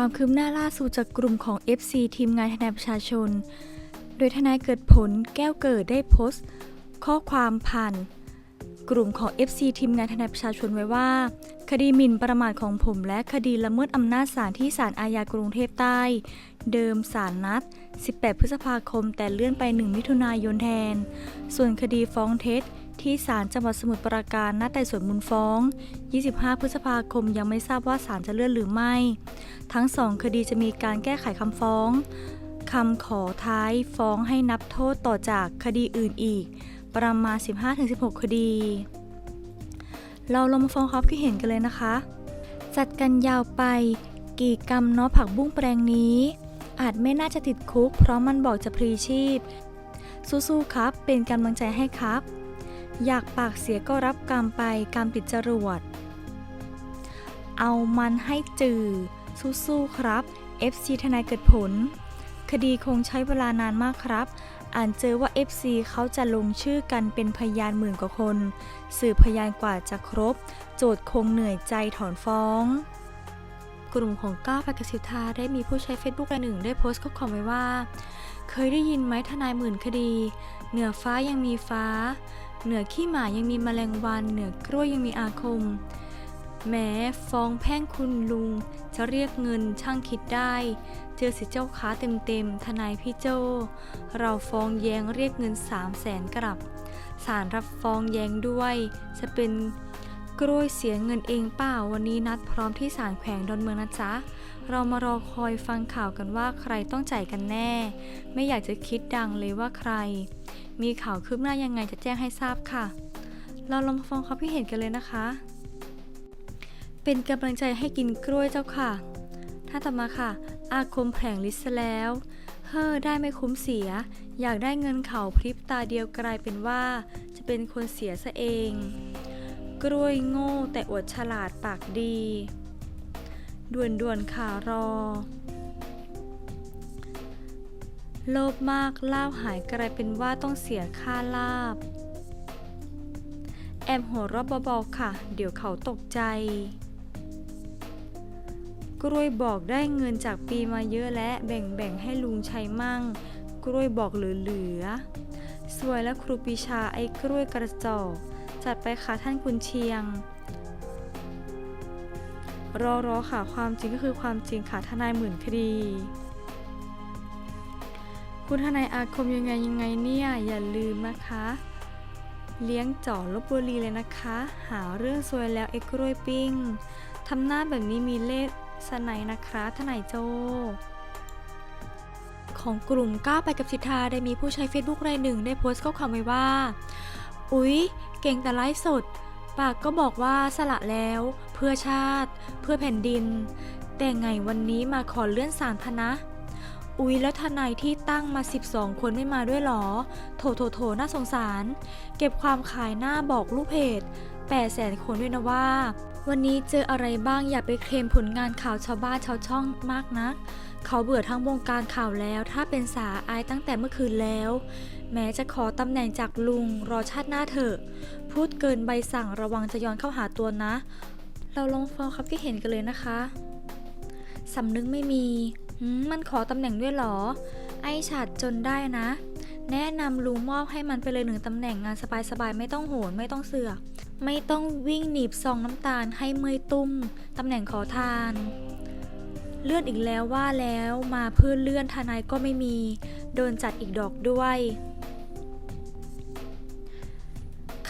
ความคืบหน้าล่าสุดจากกลุ่มของ FC ทีมงานทนายประชาชน โดยทนายเกิดผลแก้วเกิดได้โพสต์ ข้อความผ่านกลุ่มของ FC ทีมงานทนายประชาชนไว้ว่า คดีหมิ่นประมาทของผมและคดีละเมิดอำนาจศาลที่ศาลอาญากรุงเทพใต้ เดิมศาลนัด 18 พฤษภาคม แต่เลื่อนไป 1 มิถุนายนแทน ส่วนคดีฟ้องเท็จ ที่ศาลจังหวัดสมุทรปราการนัดไต่สวนมูลฟ้อง 25 พฤษภาคมยังไม่ทราบว่าศาลจะเลื่อนหรือไม่ ทั้งสองคดีจะมีการแก้ไขคำฟ้องคำขอท้ายฟ้องให้นับโทษต่อจากคดีอื่นอีก ประมาณ 15-16 คดี เราลงมาฟังความคิดเห็นกันเลยนะคะ จัดกันยาวไป กี่กรรมเนาะผักบุ้งแปลงนี้ อาจไม่น่าจะติดคุก เพราะมันบอกจะพลีชีพ สู้ๆครับ เป็นกำลังใจให้ครับ อยากปากเสียก็รับกรรมไปกรรมติดจรวด เอามันให้จือสู้ๆครับ FC ทนายเกิดผล คดีคงใช้เวลานานมากครับ อ่านเจอว่า FC เขาจะลงชื่อกันเป็นพยานหมื่นกว่าคน สืบพยานกว่าจะครบ โจทย์คงเหนื่อยใจถอนฟ้อง กลุ่มของก้าวไปกับสิทธาได้มีผู้ใช้ Facebook รายหนึ่งได้โพสต์ข้อความไว้ว่า เคยได้ยินไหมทนายหมื่นคดี เหนือฟ้ายังมีฟ้า เหนือขี้หมายังมีแมลงวัน เหนือกล้วยยังมีอาคม แม้ฟ้องแพ่งคุณลุง จะเรียกเงินช่างคิดได้ เจอสิเจ้าค้าเต็มๆ ทนายพี่โจ เราฟ้องแย้งเรียกเงิน3 0 0แสนกลับ ศาลรับฟ้องแย้งด้วย จะเป็นกล้วยเสียเงินเองเปล่าวันนี้นัดพร้อมที่ศาลแขวงดอนเมืองนะจ๊ะ เรามารอคอยฟังข่าวกันว่าใครต้องจ่ายกันแน่ ไม่อยากจะคิดดังเลยว่าใคร มีข่าวคืบหน้ายังไงจะแจ้งให้ทราบค่ะ เราลองมาฟังความคิดเห็นกันเลยนะคะ เป็นกำลังใจให้กินกล้วยเจ้าค่ะ ถ้าต่อมาค่ะ อาคมแผงลิสแล้ว เฮ้อได้ไม่คุ้มเสีย อยากได้เงินเขาพริบตาเดียวกลายเป็นว่า จะเป็นคนเสียซะเอง กล้วยโง่แต่อวดฉลาดปากดี ด่วนๆข่ารอ โลภมากลาบหายกลายเป็นว่าต้องเสียค่าลาบ แอมหัวเราะเบาๆค่ะ เดี๋ยวเขาตกใจ กล้วยบอกได้เงินจากปีมาเยอะและแบ่งๆให้ลุงชัยมั่ง กล้วยบอกเหลือๆสวยและครูปีชาไอ้กล้วยกระจอกจัดไปค่ะท่านคุณเชียง รอรอค่ะความจริงก็คือความจริงค่ะทนายหมื่นคดี คุณทนายอาคมยังไงยังไงเนี่ยอย่าลืมนะคะ เลี้ยงจ่อลบบุรีเลยนะคะ หาเรื่องซวยแล้วไอ้กล้วยปิ้งทำหน้าแบบนี้มีเลขสไนยนะคะทนายโจ ของกลุ่มก้าวไปกับสิทธาได้มีผู้ใช้ Facebook รายหนึ่งได้โพสต์ข้อความไว้ว่า อุ๊ย เก่งแต่ไลฟ์สด ปากก็บอกว่าสละแล้ว เพื่อชาติ เพื่อแผ่นดิน แต่ไงวันนี้มาขอเลื่อนศาลทนะ อุ๊ยแล้วทนายที่ตั้งมา 12 คนไม่มาด้วยหรอ โถโถโถน่าสงสาร เก็บความขายหน้าบอกลูกเพจ8แสนคนด้วยนะว่า วันนี้เจออะไรบ้างอย่าไปเคลมผลงานข่าวชาวบ้านชาวช่องมากนะเขาเบื่อทั้งวงการข่าวแล้ว ถ้าเป็นสาอายตั้งแต่เมื่อคืนแล้ว แม้จะขอตำแหน่งจากลุงรอชาติหน้าเถอะ พูดเกินใบสั่งระวังจะย้อนเข้าหาตัวนะ เราลองฟังครับที่เห็นกันเลยนะคะสำนึกไม่มี มันขอตำแหน่งด้วยเหรอ ไอฉัดจนได้นะ แนะนำลุงมอบให้มันไปเลยหนึ่งตำแหน่งงานสบายๆไม่ต้องโหนไม่ต้องเสือก ไม่ต้องวิ่งหนีบซองน้ำตาลให้เมอยตุ้มตำแหน่งขอทาน เลื่อนอีกแล้วว่าแล้วมาเพื่อเลื่อนทนายก็ไม่มี โดนจัดอีกดอกด้วย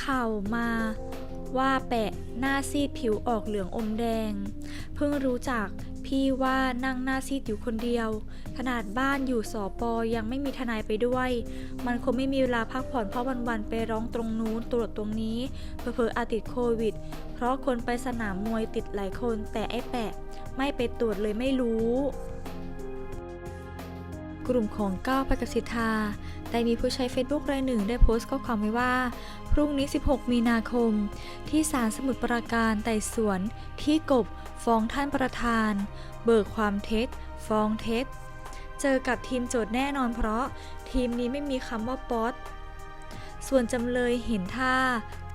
ข่าวมาว่าแปะหน้าซีดผิวออกเหลืองอมแดง เพิ่งรู้จัก พี่ว่านั่งหน้าซีดอยู่คนเดียว ขนาดบ้านอยู่สอปอยังไม่มีทนายไปด้วย มันคงไม่มีเวลาพักผ่อนเพราะวันๆไปร้องตรงนู้นตรวจตรงนี้เผลอๆอาจติดโควิด เพราะคนไปสนามมวยติดหลายคนแต่ไอ้แปะ ไม่ไปตรวจเลยไม่รู้ กลุ่มของก้าวปกับสิทธา ได้มีผู้ใช้ Facebook รายหนึ่งได้โพสต์ข้อความไว้ว่า พรุ่งนี้ 16 มีนาคม ที่ศาลสมุทรปราการไต่สวน ที่กบ ฟ้องท่านประธาน เบิกความเท็จ ฟ้องเท็จ เจอกับทีมโจทย์แน่นอนเพราะ ทีมนี้ไม่มีคำว่าป๊อตส่วนจำเลยเห็นท่า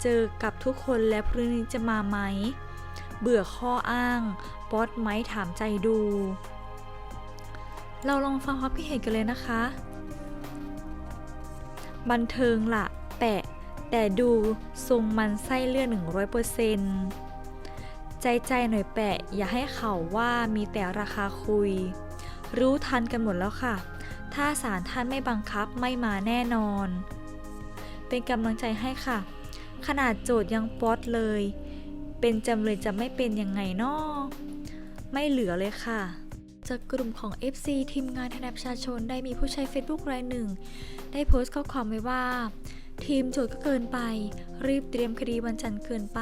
เจอกับทุกคนและพรุ่งนี้จะมาไหม เบื่อข้ออ้าง ป๊อตไหมถามใจดู เราลองฟังความคิดเห็นกันเลยนะคะ บันเทิงละแปะ แต่ดูทรงมันไส้เลื่อน100%ใจใจหน่อยแปะ อย่าให้เขาว่ามีแต่ราคาคุย รู้ทันกันหมดแล้วค่ะ ถ้าศาลท่านไม่บังคับไม่มาแน่นอน เป็นกำลังใจให้ค่ะ ขนาดโจทย์ยังป๊อตเลย เป็นจำเลยจะไม่เป็นยังไงนอไม่เหลือเลยค่ะ จากกลุ่มของ FC ทีมงานทนายประชาชนได้มีผู้ใช้ Facebook รายหนึ่ง ได้โพสต์ข้อความไว้ว่า ทีมโจทย์ก็เกินไป รีบเตรียมคดีวันจันทร์เกินไป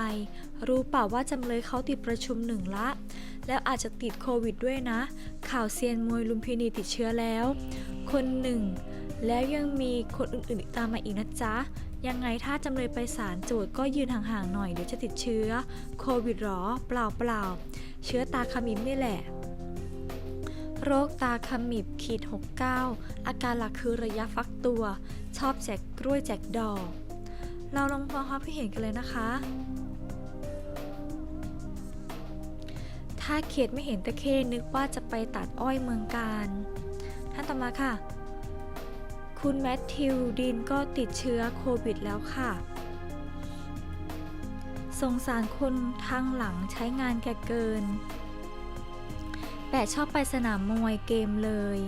รู้เปล่าว่าจำเลยเขาติดประชุมหนึ่งละ แล้วอาจจะติดโควิดด้วยนะ ข่าวเซียนมวยลุมพินีติดเชื้อแล้ว คนหนึ่ง แล้วยังมีคนอื่นๆตามมาอีกนะจ๊ะยังไงถ้าจำเลยไปศาลโจทย์ก็ยืนห่างๆหน่อยเดี๋ยวจะติดเชื้อ โควิดหรอ เปล่าเปล่าเชื้อตาขมิ้นนี่แหละ โรคตาขมิบขีด 69 อาการหลักคือระยะฟักตัว ชอบแจกกล้วยแจกดอก เราลองฟังความคิดเห็นกันเลยนะคะ ถ้าเขตไม่เห็นตะเคนึกว่าจะไปตัดอ้อยเมืองการท่านต่อมาค่ะ คุณแมทธิวดินก็ติดเชื้อโควิดแล้วค่ะสงสารคนทางหลังใช้งานแกเกิน แปะชอบไปสนามมวยเกมเลย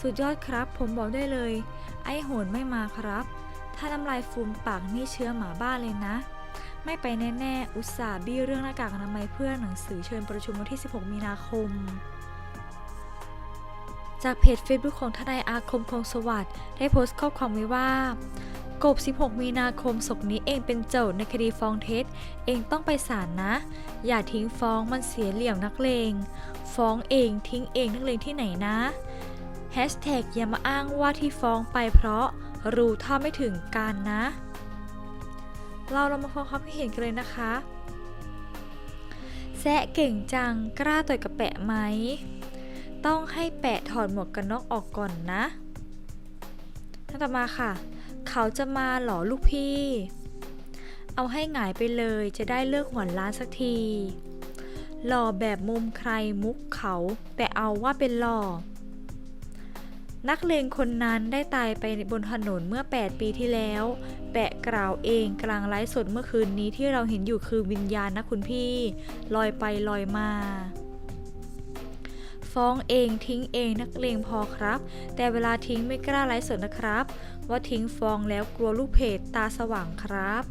สุดยอดครับ ผมบอกได้เลย ไอ้โหนไม่มาครับ ถ้าน้ำลายฟูมปากนี่เชื้อหมาบ้านเลยนะ ไม่ไปแน่ๆ อุตส่าห์บี้เรื่องหน้ากากอนามัยเพื่อหนังสือเชิญประชุมวันที่ 16 มีนาคม จากเพจ Facebook ของทนายอาคมคงสวัสดิ์ได้โพสต์ข้อความไว้ว่า กบ 16 มีนาคมศกนี้เองเป็นโจทย์ในคดีฟ้องเท็จ เองต้องไปศาลนะ อย่าทิ้งฟ้องมันเสียเหลี่ยมนักเลง ฟ้องเองทิ้งเองนักเลงที่ไหนนะแฮชแท็กอย่ามาอ้างว่าที่ฟ้องไปเพราะรู้เท่าไม่ถึงการนะ เราเรามาฟังความคิดเห็นกันเลยนะคะแซะเก่งจังกล้าต่อยกับแปะไหม ต้องให้แปะถอดหมวกกันน็อกออกก่อนนะ ต่อมาค่ะ เขาจะมาหลอลูกพี่ เอาให้หงายไปเลยจะได้เลิกหัวล้านสักที หล่อแบบมุมใครมุกเขา แต่เอาว่าเป็นหล่อ นักเลงคนนั้นได้ตายไปบนถนนเมื่อ 8 ปีที่แล้ว แปะกล่าวเองกลางไลฟ์สดเมื่อคืนนี้ที่เราเห็นอยู่คือวิญญาณนะคุณพี่ ลอยไปลอยมา ฟ้องเองทิ้งเองนักเลงพอครับ แต่เวลาทิ้งไม่กล้าไลฟ์สดนะครับ ว่าทิ้งฟ้องแล้วกลัวลูกเพจตาสว่างครับ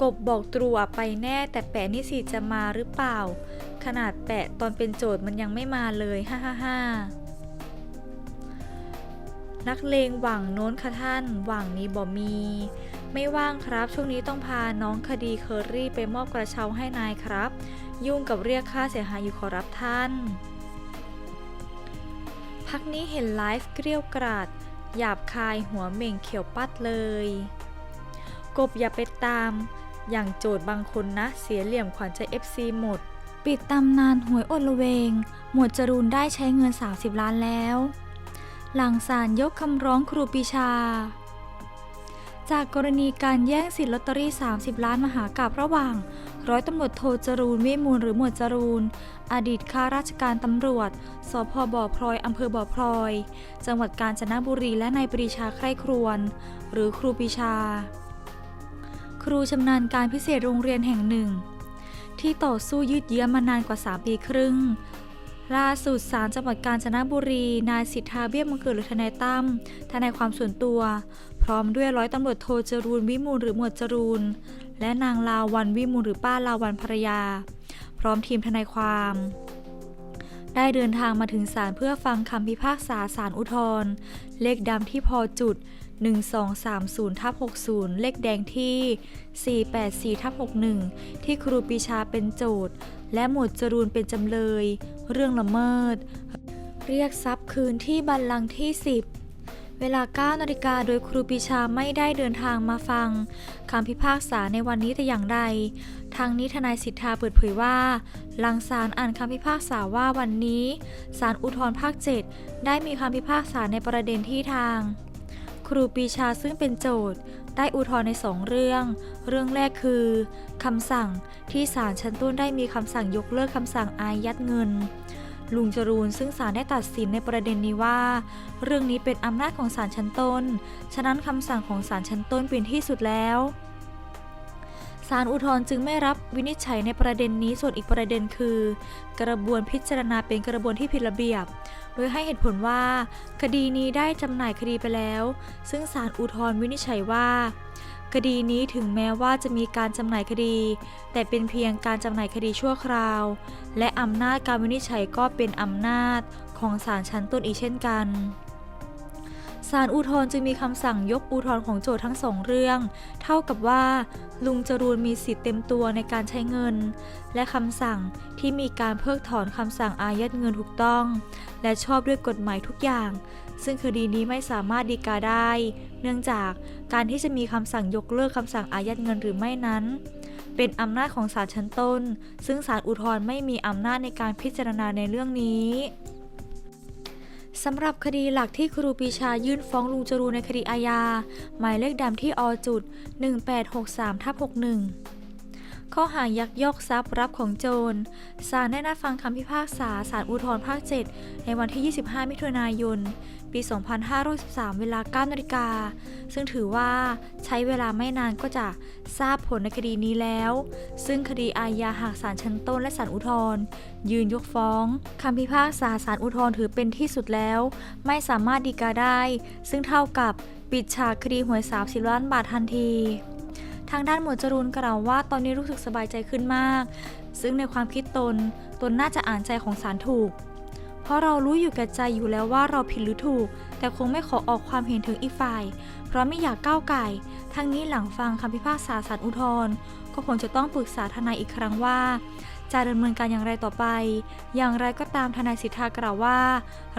กบบอกตรัวไปแน่แต่แปะนี่สิจะมาหรือเปล่า ขนาดแปะตอนเป็นโจทย์มันยังไม่มาเลยฮ่าฮ่าฮ่านักเลงหวังโน้นค่ะท่านหวังนี้บ่มี ไม่ว่างครับ ช่วงนี้ต้องพาน้องคดีเคอรี่ไปมอบกระเช้าให้นายครับ ยุ่งกับเรียกค่าเสียหายอยู่ขอรับท่าน พักนี้เห็นไลฟ์เกลี้ยวกราด หยาบคายหัวเหม่งเขียวปัดเลย กบอย่าไปตาม อย่างโจทย์บางคนนะ เสียเหลี่ยมขวัญใจ FC หมด ปิดตำนานหวยอดละเวง หมวดจรูนได้ใช้เงิน 30 ล้านแล้ว หลังศาลยกคำร้องครูปีชา จากกรณีการแย่งสิทธิลอตเตอรี่ 30 ล้านมหากาบระหว่าง ร้อยตำรวจโทจรูนเวมูลหรือหมวดจรูน อดีตข้าราชการตำรวจ สพบ่อพลอยอำเภอบ่อพลอย จังหวัดกาญจนบุรีและนายปรีชาใคร่ครวญหรือครูปรีชา ครูชำนาญการพิเศษโรงเรียนแห่งหนึ่ง ที่ต่อสู้ยืดเยื้อมานานกว่า 3 ปีครึ่งล่าสุดศาลจังหวัดกาญจนบุรี นายสิทธาเบี้ยมังเกิดหรือทนายตั้มทนายความส่วนตัว พร้อมด้วยร้อยตำรวจโทจรูนวิมูลหรือหมวดจรูน และนางลาวันวิมูลหรือป้าลาวันภรรยา พร้อมทีมทนายความ ได้เดินทางมาถึงศาลเพื่อฟังคำพิพากษาศาลอุทธรณ์เลขดำที่พอจุด 1230ทับ60 เลขแดงที่ 484ทับ61 ที่ครูปีชาเป็นโจทย์ และหมวดจรูนเป็นจำเลย เรื่องละเมิด เรียกทรัพย์คืนที่บัลลังก์ที่ 10 เวลา9นาฬิกาโดยครูปีชาไม่ได้เดินทางมาฟังคำพิพากษาในวันนี้แต่อย่างใด ทางนี้ทนายสิทธาเปิดเผยว่า หลังศาลอ่านคำพิพากษาว่าวันนี้ศาลอุทธรภาค 7 ได้มีคำพิพากษาในประเด็นที่ทาง ครูปีชาซึ่งเป็นโจทย์ได้อุทธรณ์ในสองเรื่อง เรื่องแรกคือคำสั่งที่ศาลชั้นต้นได้มีคำสั่งยกเลิกคำสั่งอายัดเงิน ลุงจรูนซึ่งศาลได้ตัดสินในประเด็นนี้ว่า เรื่องนี้เป็นอำนาจของศาลชั้นต้น ฉะนั้นคำสั่งของศาลชั้นต้นเป็นที่สุดแล้วศาลอุทธรณ์จึงไม่รับวินิจฉัยในประเด็นนี้ส่วนอีกประเด็นคือ กระบวนพิจารณาเป็นกระบวนที่ผิดระเบียบ โดยให้เหตุผลว่า คดีนี้ได้จำหน่ายคดีไปแล้ว ซึ่งศาลอุทธรณ์วินิจฉัยว่า คดีนี้ถึงแม้ว่าจะมีการจำหน่ายคดี แต่เป็นเพียงการจำหน่ายคดีชั่วคราว และอำนาจการวินิจฉัยก็เป็นอำนาจของศาลชั้นต้นอีกเช่นกันศาลอุทธรณ์จึงมีคำสั่งยกอุทธรณ์ของโจทย์ทั้งสองเรื่อง เท่ากับว่า ลุงจรูนมีสิทธิ์เต็มตัวในการใช้เงิน และคำสั่งที่มีการเพิกถอนคำสั่งอายัดเงินถูกต้อง และชอบด้วยกฎหมายทุกอย่าง ซึ่งคดีนี้ไม่สามารถดีกาได้ เนื่องจากการที่จะมีคำสั่งยกเลิกคำสั่งอายัดเงินหรือไม่นั้น เป็นอำนาจของศาลชั้นต้น ซึ่งศาลอุทธรณ์ไม่มีอำนาจในการพิจารณาในเรื่องนี้สำหรับคดีหลักที่ครูปีชายื่นฟ้องลุงจรูในคดีอาญา หมายเลขดำที่อจุด 1863ทับ61 ข้อหายักยอกทรัพย์รับของโจรศาลได้นัดฟังคำพิพากษาศาลอุทธรภาค 7 ในวันที่ 25 มิถุนายน ปี 2513 เวลา 9นาฬิกา ซึ่งถือว่าใช้เวลาไม่นานก็จะทราบผลในคดีนี้แล้ว ซึ่งคดีอาญาหากศาลชั้นต้นและศาลอุทธรยืนยกฟ้องคำพิพากษาศาลอุทธรถือเป็นที่สุดแล้ว ไม่สามารถดีกาได้ ซึ่งเท่ากับปิดฉากคดีหวย30ล้านบาททันที ทางด้านหมวดจรูนกล่าวว่าตอนนี้รู้สึกสบายใจขึ้นมาก ซึ่งในความคิดตน ตนน่าจะอ่านใจของศาลถูก เพราะเรารู้อยู่แก่ใจอยู่แล้วว่าเราผิดหรือถูก แต่คงไม่ขอออกความเห็นถึงอีกฝ่าย เพราะไม่อยากก้าวไก่ทั้งนี้หลังฟังคำพิพากษาศาลอุทธรณ์ก็คงจะต้องปรึกษาทนายอีกครั้งว่าจะดำเนินการอย่างไรต่อไป อย่างไรก็ตามทนายสิทธากล่าวว่า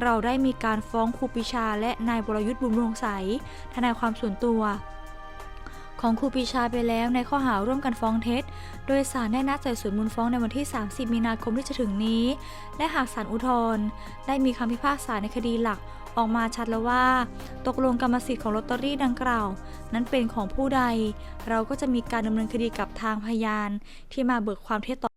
เราได้มีการฟ้องครูปรีชาและนายวรยุทธ์บุญรงใสทนายความส่วนตัว ของครูปีชาไปแล้วในข้อหาร่วมกันฟ้องเท็จ โดยศาลได้นัดไต่สวนมูลฟ้องในวันที่ 30 มีนาคมที่จะถึงนี้ และหากศาลอุทธรณ์ได้มีคำพิพากษาในคดีหลักออกมาชัดแล้วว่า ตกลงกรรมสิทธิ์ของลอตเตอรี่ดังกล่าว นั้นเป็นของผู้ใด เราก็จะมีการดำเนินคดีกับทางพยานที่มาเบิกความเท็จต่อ